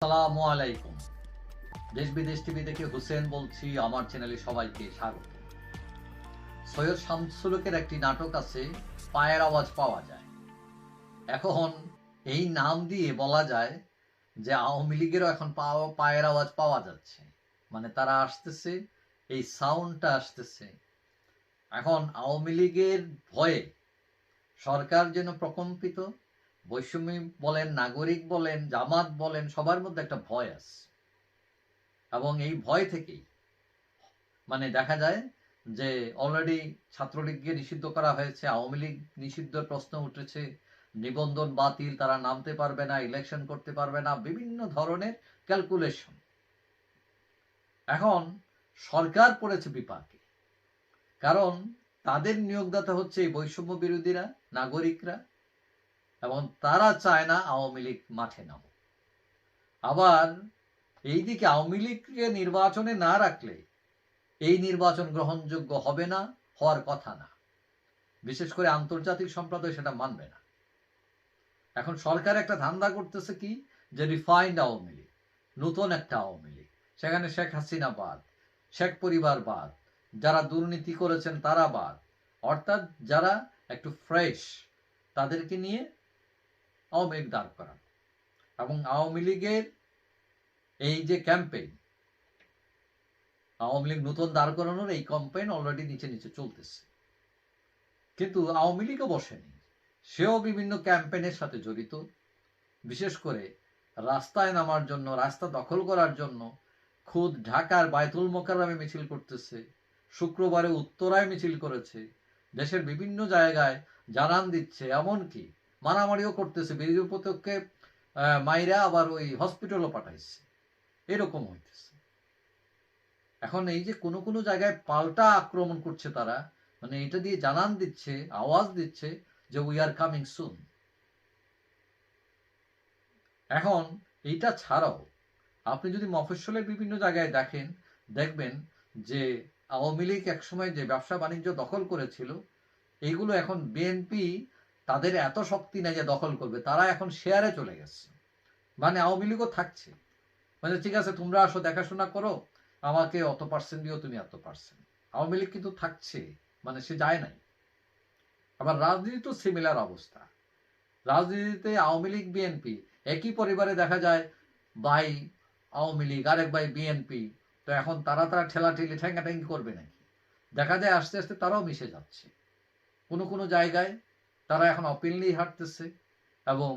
আলাইকুম। দেশ বিদেশ টিভি থেকে বলছি, আমার চ্যানেলে সবাইকে স্বাগত। সৈয়দ শামসুলকের একটি নাটক আছে, পায়ের আওয়াজ পাওয়া যায়। এখন এই নাম দিয়ে বলা যায় যে আওয়ামী লীগেরও এখন পায়ের আওয়াজ পাওয়া যাচ্ছে। মানে তারা আসতেছে, এই সাউন্ডটা আসতেছে। এখন আওয়ামী লীগের ভয়ে সরকার যেন প্রকম্পিত বৈষম্য বলেন, নাগরিক বলেন, জামাত বলেন, সবার মধ্যে একটা ভয় আছে। এবং এই ভয় থেকেই মানে দেখা যায় যে অলরেডি ছাত্রলীগকে নিষিদ্ধ করা হয়েছে, আওয়ামী লীগ নিষিদ্ধের প্রশ্ন উঠেছে, নিবন্ধন বাতিল, তারা নামতে পারবে না ইলেকশন করতে পারবে না, বিভিন্ন ধরনের ক্যালকুলেশন এখন সরকার পড়েছে বিপাকে, কারণ তাদের নিয়োগদাতা হচ্ছে এই বৈষম্য বিরোধীরা, নাগরিকরা এবং তারা চায় না আওয়ামী লীগ মাঠে নামুক। আবার এইদিকে আওয়ামী লীগকে নির্বাচনে না রাখলে এই নির্বাচন গ্রহণযোগ্য হবে না, হওয়ার কথা না। বিশেষ করে আন্তর্জাতিক সম্প্রদায় সেটা মানবে না। এখন সরকার একটা ধান্দা করতেছে কি? যে রিফাইন্ড আওয়ামী লীগ, নতুন একটা আওয়ামী লীগ। সেখানে শেখ হাসিনা বাদ, শেখ পরিবার বাদ, যারা দুর্নীতি করেছেন তারা বাদ। অর্থাৎ যারা একটু ফ্রেশ তাদেরকে নিয়ে আওয়ামী লীগ দাঁড় করানো। এবং আওয়ামী লীগের এই যে ক্যাম্পেইন আওয়ামী লীগ নতুন দাঁড় করানোর এই ক্যাম্পেইন অলরেডি নিচে নিচে চলতেছে। কিন্তু আওয়ামী লীগও বসেনি। সেও বিভিন্ন ক্যাম্পেইনের সাথে জড়িত। বিশেষ করে রাস্তায় নামার জন্য, রাস্তা দখল করার জন্য খুদ ঢাকার বায়তুল মোকাররমে মিছিল করতেছে, শুক্রবারে উত্তরায় মিছিল করেছে, দেশের বিভিন্ন জায়গায় জানান দিচ্ছে, এমনকি মারামারিও করতেছে, বিরোধী মাইরা আবার ওই হসপিটালও পাঠাইছে। এরকম হইতেছে। এখন এই যে কোনো কোনো জায়গায় পাল্টা আক্রমণ করছে তারা মানে এটা দিয়ে জানান দিচ্ছে, আওয়াজ দিচ্ছে যে উই আর কামিং সুন এখন এইটা ছাড়াও আপনি যদি মফস্বলের বিভিন্ন জায়গায় দেখেন, দেখবেন যে আওয়ামী লীগ একসময় যে ব্যবসা বাণিজ্য দখল করেছিল এইগুলো এখন বিএনপি তাদের এত শক্তি নেই যে দখল করবে, তারা এখন শেয়ারে চলে গেছে। মানে আওয়ামী লীগও থাকছে। মানে ঠিক আছে, তোমরা আসো, দেখাশোনা করো, আমাকে অত পার্সেন্ট দিও, তুমি এত পার্সেন্ট আওয়ামী লীগ কিন্তু থাকছে মানে সে যায় নাই। আবার রাজনীতি তো সিমিলার অবস্থা। রাজনীতিতে আওয়ামী লীগ বিএনপি একই পরিবারে দেখা যায়, ভাই আওয়ামী লীগ, আরেক ভাই বিএনপি তো এখন তারা তারা ঠেলাঠেলি ঠেঙ্গাঠেঙ্গি করবে নাকি? দেখা যায় আস্তে আস্তে তারাও মিশে যাচ্ছে। কোনো কোনো জায়গায় তারা এখন অপিনলি হাঁটতেছে এবং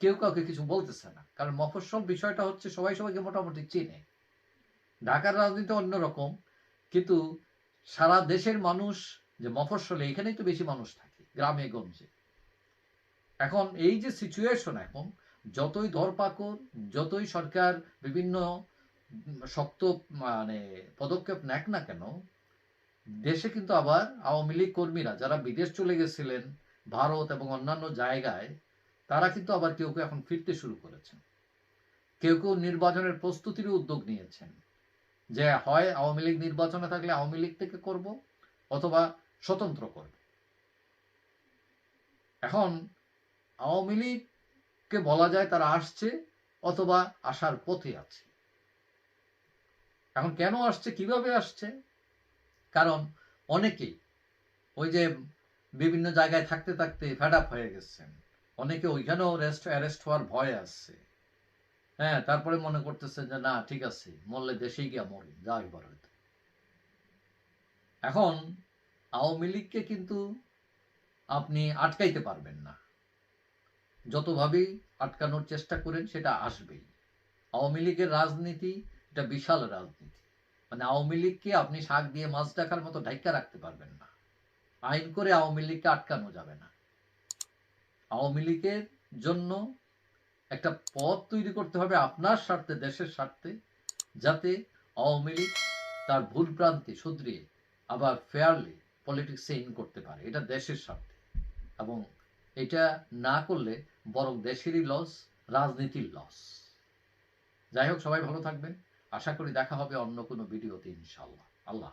কেউ কাউকে কিছু বলতেছে না। কারণ মফস্বল বিষয়টা হচ্ছে সবাই সবাইকে মোটামুটি চেনে। ঢাকার রাজনীতি অন্যরকম, কিন্তু সারা দেশের মানুষ যে মফস্বলে, এখানেই তো বেশি মানুষ থাকে, গ্রামে, গঞ্জে। এখন এই যে সিচুয়েশন এখন, যতই ধরপাকড়, যতই সরকার বিভিন্ন শক্ত মানে পদক্ষেপ নেক না কেন, দেশে কিন্তু আবার আওয়ামী লীগ কর্মীরা, যারা বিদেশ চলে গেছিলেন ভারত এবং অন্যান্য জায়গায় তারা কিন্তু আবার কেউ কেউ এখন ফিরতে শুরু করেছেন। কেউ কেউ নির্বাচনের প্রস্তুতির উদ্যোগ নিয়েছেন যে হয় আওয়ামী লীগ নির্বাচনে থাকলে আওয়ামী লীগ থেকে করব অথবা স্বতন্ত্র করব। এখন আওয়ামী লীগকে বলা যায় তারা আসছে অথবা আসার পথে আছে। এখন কেন আসছে, কীভাবে আসছে? কারণ অনেকেই ওই যে বিভিন্ন জায়গায় থাকতে থাকতে ফেড আপ হয়ে গেছেন। অনেকে ওইখানেও রেস্ট অ্যারেস্ট হওয়ার ভয় আসছে হ্যাঁ তারপরে মনে করতেছে যে, না, ঠিক আছে, মরলে দেশেই গিয়া মরি, যা এবার হয়তো এখন আওয়ামী লীগকে কিন্তু আপনি আটকাইতে পারবেন না। যতভাবেই আটকানোর চেষ্টা করেন, সেটা আসবেই। আওয়ামী লীগের রাজনীতি এটা বিশাল রাজনীতি। মানে আওয়ামী লীগকে আপনি শাক দিয়ে মাছ ডাকার মতো ঢাইকা রাখতে পারবেন না। আইন করে আওয়ামী লীগকে আটকানো যাবে না। আওয়ামী লীগের জন্য একটা পথ তৈরি করতে হবে আপনার স্বার্থে, দেশের স্বার্থে, যাতে আওয়ামী লীগ তার ভুল প্রান্তি শুধরিয়ে আবার ফেয়ারলি পলিটিক্সে ইন করতে পারে। এটা দেশের স্বার্থে। এবং এটা না করলে বরং দেশেরই লস রাজনীতির লস যাই হোক, সবাই ভালো থাকবেন। আশা করি দেখা হবে অন্য কোনো ভিডিওতে ইনশাল্লাহ আল্লাহ।